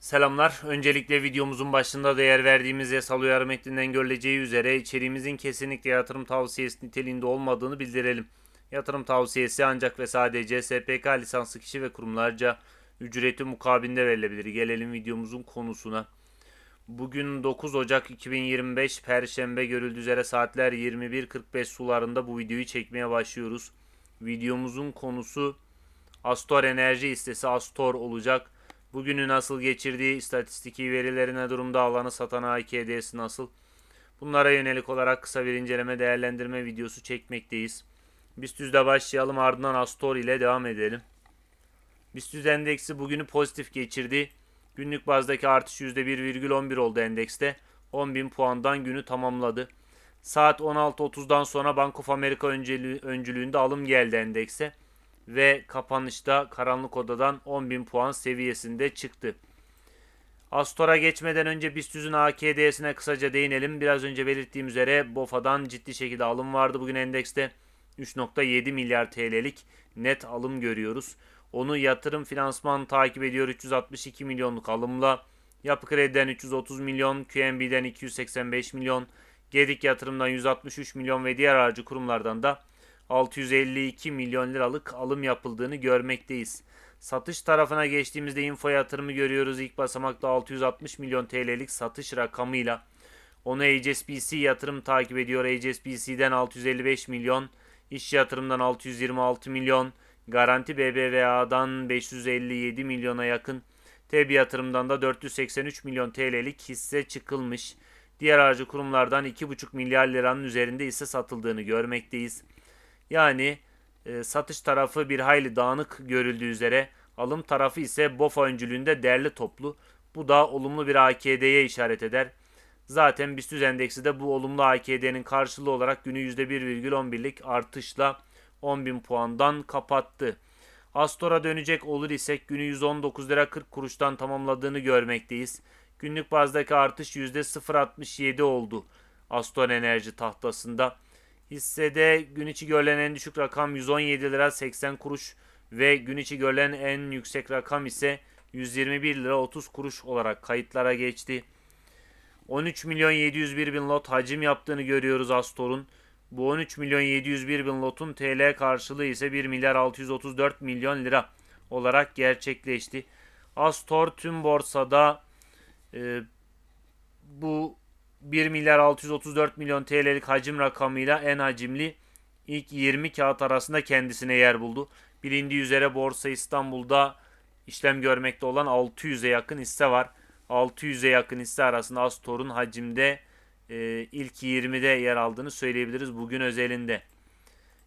Selamlar. Öncelikle videomuzun başında değer verdiğimiz yasal uyarı metninden görüleceği üzere içeriğimizin kesinlikle yatırım tavsiyesi niteliğinde olmadığını bildirelim. Yatırım tavsiyesi ancak ve sadece SPK lisanslı kişi ve kurumlarca ücreti mukabilinde verilebilir. Gelelim videomuzun konusuna. Bugün 9 Ocak 2025 Perşembe görüldüğü üzere saatler 21.45 sularında bu videoyu çekmeye başlıyoruz. Videomuzun konusu Astor Enerji hissesi Astor olacak. Bugünü nasıl geçirdiği, istatistiki verilerine durumda alanı satan AKD'si nasıl? Bunlara yönelik olarak kısa bir inceleme değerlendirme videosu çekmekteyiz. BIST başlayalım ardından Astor ile devam edelim. BIST endeksi bugünü pozitif geçirdi. Günlük bazdaki artış %1,11 oldu endekste. 10.000 puandan günü tamamladı. Saat 16.30'dan sonra Bank of America öncülü- öncülüğünde alım geldi endekse ve kapanışta karanlık odadan 10.000 puan seviyesinde çıktı. Astor'a geçmeden önce BIST AKD'sine kısaca değinelim. Biraz önce belirttiğim üzere BOFA'dan ciddi şekilde alım vardı bugün endekste. 3.7 milyar TL'lik net alım görüyoruz. Onu yatırım finansman takip ediyor 362 milyonluk alımla. Yapı Kredi'den 330 milyon, QNB'den 285 milyon, Gedik Yatırım'dan 163 milyon ve diğer aracı kurumlardan da 652 milyon liralık alım yapıldığını görmekteyiz. Satış tarafına geçtiğimizde info yatırımı görüyoruz. İlk basamakta 660 milyon TL'lik satış rakamıyla. Onu HSBC yatırım takip ediyor. HSBC'den 655 milyon, iş yatırımdan 626 milyon, Garanti BBVA'dan 557 milyona yakın, TEB yatırımdan da 483 milyon TL'lik hisse çıkılmış. Diğer aracı kurumlardan 2,5 milyar liranın üzerinde hisse satıldığını görmekteyiz. Yani e, satış tarafı bir hayli dağınık görüldüğü üzere alım tarafı ise BOFA öncülüğünde derli toplu. Bu da olumlu bir AKD'ye işaret eder. Zaten BIST endeksi de bu olumlu AKD'nin karşılığı olarak günü %1,11'lik artışla 10.000 puandan kapattı. Astor'a dönecek olur isek günü 119 lira 40 kuruştan tamamladığını görmekteyiz. Günlük bazdaki artış %0.67 oldu Astor Enerji tahtasında. Hissede gün içi görülen en düşük rakam 117 lira 80 kuruş ve gün içi görülen en yüksek rakam ise 121 lira 30 kuruş olarak kayıtlara geçti. 13 milyon 701 bin lot hacim yaptığını görüyoruz Astor'un. Bu 13 milyon 701 bin lotun TL karşılığı ise 1 milyar 634 milyon lira olarak gerçekleşti. Astor tüm borsada e, bu 1 milyar 634 milyon TL'lik hacim rakamıyla en hacimli ilk 20 kağıt arasında kendisine yer buldu. Bilindiği üzere Borsa İstanbul'da işlem görmekte olan 600'e yakın hisse var. 600'e yakın hisse arasında Astor'un hacimde e, ilk 20'de yer aldığını söyleyebiliriz bugün özelinde.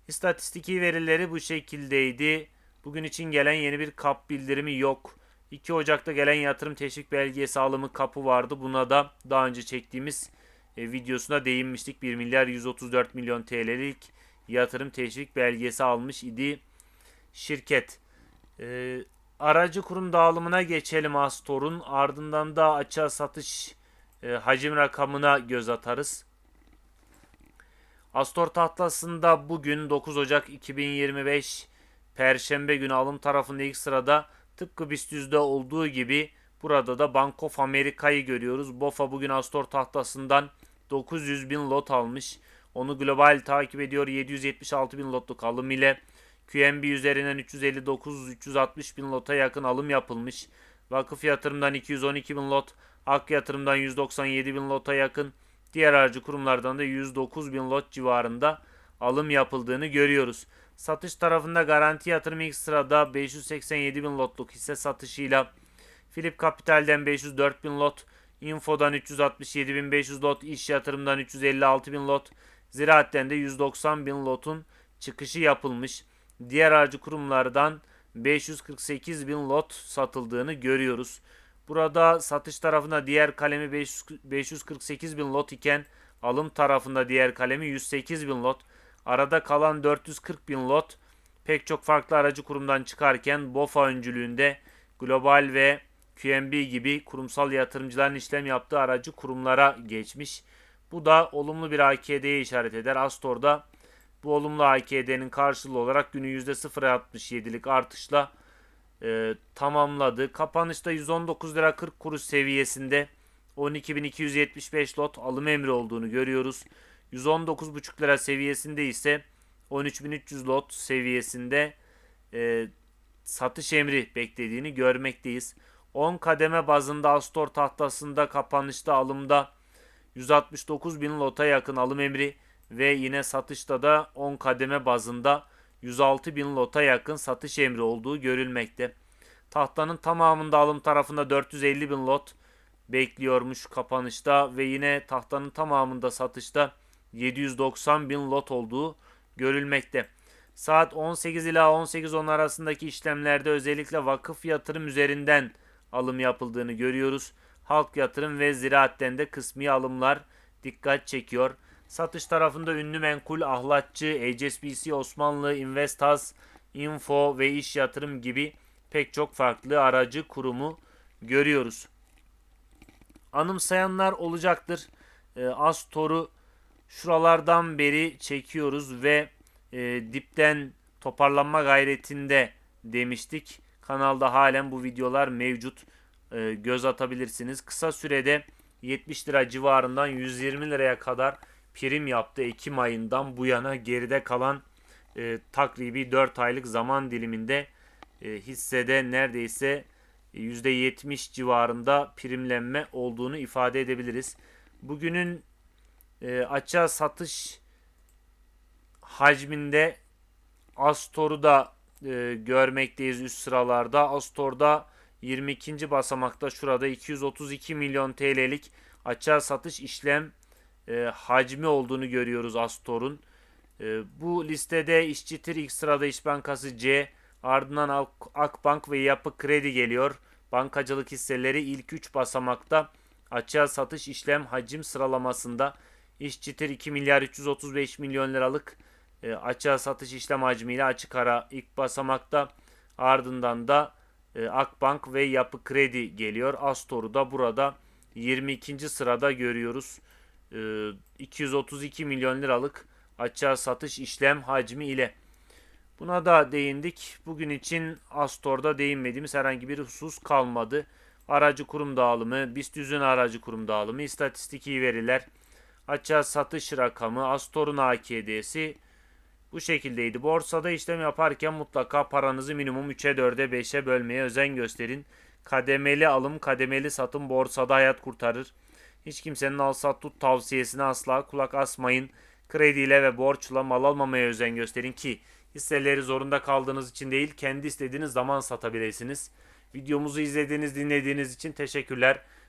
İstatistiki verileri bu şekildeydi. Bugün için gelen yeni bir kap bildirimi yok. 2 Ocak'ta gelen yatırım teşvik belgesi alımı kapı vardı. Buna da daha önce çektiğimiz e, videosuna değinmiştik. 1 milyar 134 milyon TL'lik yatırım teşvik belgesi almış idi şirket. E, aracı kurum dağılımına geçelim Astor'un. Ardından da açığa satış e, hacim rakamına göz atarız. Astor tahtasında bugün 9 Ocak 2025 Perşembe günü alım tarafında ilk sırada tıpkı BIST olduğu gibi burada da Bank of America'yı görüyoruz. BOFA bugün Astor tahtasından 900 bin lot almış. Onu global takip ediyor 776 bin lotluk alım ile. QNB üzerinden 359-360 bin lota yakın alım yapılmış. Vakıf yatırımdan 212 bin lot, Ak yatırımdan 197 bin lota yakın, diğer aracı kurumlardan da 109 bin lot civarında alım yapıldığını görüyoruz. Satış tarafında garanti yatırım ilk sırada 587 bin lotluk hisse satışıyla Philip Capital'den 504 bin lot, Info'dan 367 bin 500 lot, iş yatırımdan 356 bin lot, Ziraat'ten de 190 bin lotun çıkışı yapılmış. Diğer aracı kurumlardan 548 bin lot satıldığını görüyoruz. Burada satış tarafında diğer kalemi 548 bin lot iken alım tarafında diğer kalemi 108 bin lot. Arada kalan 440 bin lot pek çok farklı aracı kurumdan çıkarken BOFA öncülüğünde Global ve QNB gibi kurumsal yatırımcıların işlem yaptığı aracı kurumlara geçmiş. Bu da olumlu bir AKD'ye işaret eder. Astor'da bu olumlu AKD'nin karşılığı olarak günü %0.67'lik artışla e, tamamladı. Kapanışta 119 lira 40 kuruş seviyesinde 12.275 lot alım emri olduğunu görüyoruz. 119,5 lira seviyesinde ise 13.300 lot seviyesinde e, satış emri beklediğini görmekteyiz. 10 kademe bazında Astor tahtasında kapanışta alımda 169 bin lota yakın alım emri ve yine satışta da 10 kademe bazında 106 bin lota yakın satış emri olduğu görülmekte. Tahtanın tamamında alım tarafında 450 bin lot bekliyormuş kapanışta ve yine tahtanın tamamında satışta 790 bin lot olduğu görülmekte. Saat 18 ila 18.10 arasındaki işlemlerde özellikle vakıf yatırım üzerinden alım yapıldığını görüyoruz. Halk yatırım ve ziraatten de kısmi alımlar dikkat çekiyor. Satış tarafında ünlü menkul, ahlatçı, HSBC, Osmanlı, Investas, Info ve İş Yatırım gibi pek çok farklı aracı kurumu görüyoruz. Anımsayanlar olacaktır. E, Astor'u şuralardan beri çekiyoruz ve e, dipten toparlanma gayretinde demiştik. Kanalda halen bu videolar mevcut. E, göz atabilirsiniz. Kısa sürede 70 lira civarından 120 liraya kadar prim yaptı Ekim ayından bu yana geride kalan e, takribi 4 aylık zaman diliminde e, hissede neredeyse %70 civarında primlenme olduğunu ifade edebiliriz. Bugünün e, açığa satış hacminde Astor'u da e, görmekteyiz üst sıralarda. Astor'da 22. basamakta şurada 232 milyon TL'lik açığa satış işlem e, hacmi olduğunu görüyoruz Astor'un. E, bu listede İşçitir ilk sırada İş Bankası C, ardından Ak- Akbank ve Yapı Kredi geliyor. Bankacılık hisseleri ilk 3 basamakta açığa satış işlem hacim sıralamasında İşçitir 2 milyar 335 milyon liralık e, açığa satış işlem hacmiyle açık ara ilk basamakta ardından da e, Akbank ve Yapı Kredi geliyor. Astor'u da burada 22. sırada görüyoruz. E, 232 milyon liralık açığa satış işlem hacmi ile. Buna da değindik. Bugün için Astor'da değinmediğimiz herhangi bir husus kalmadı. Aracı kurum dağılımı, BIST 100'ün aracı kurum dağılımı, istatistiki veriler, açığa satış rakamı, Astor'un AKD'si bu şekildeydi. Borsada işlem yaparken mutlaka paranızı minimum 3'e 4'e 5'e bölmeye özen gösterin. Kademeli alım, kademeli satım borsada hayat kurtarır. Hiç kimsenin al sat tut tavsiyesine asla kulak asmayın. Krediyle ve borçla mal almamaya özen gösterin ki hisseleri zorunda kaldığınız için değil kendi istediğiniz zaman satabilirsiniz. Videomuzu izlediğiniz dinlediğiniz için teşekkürler.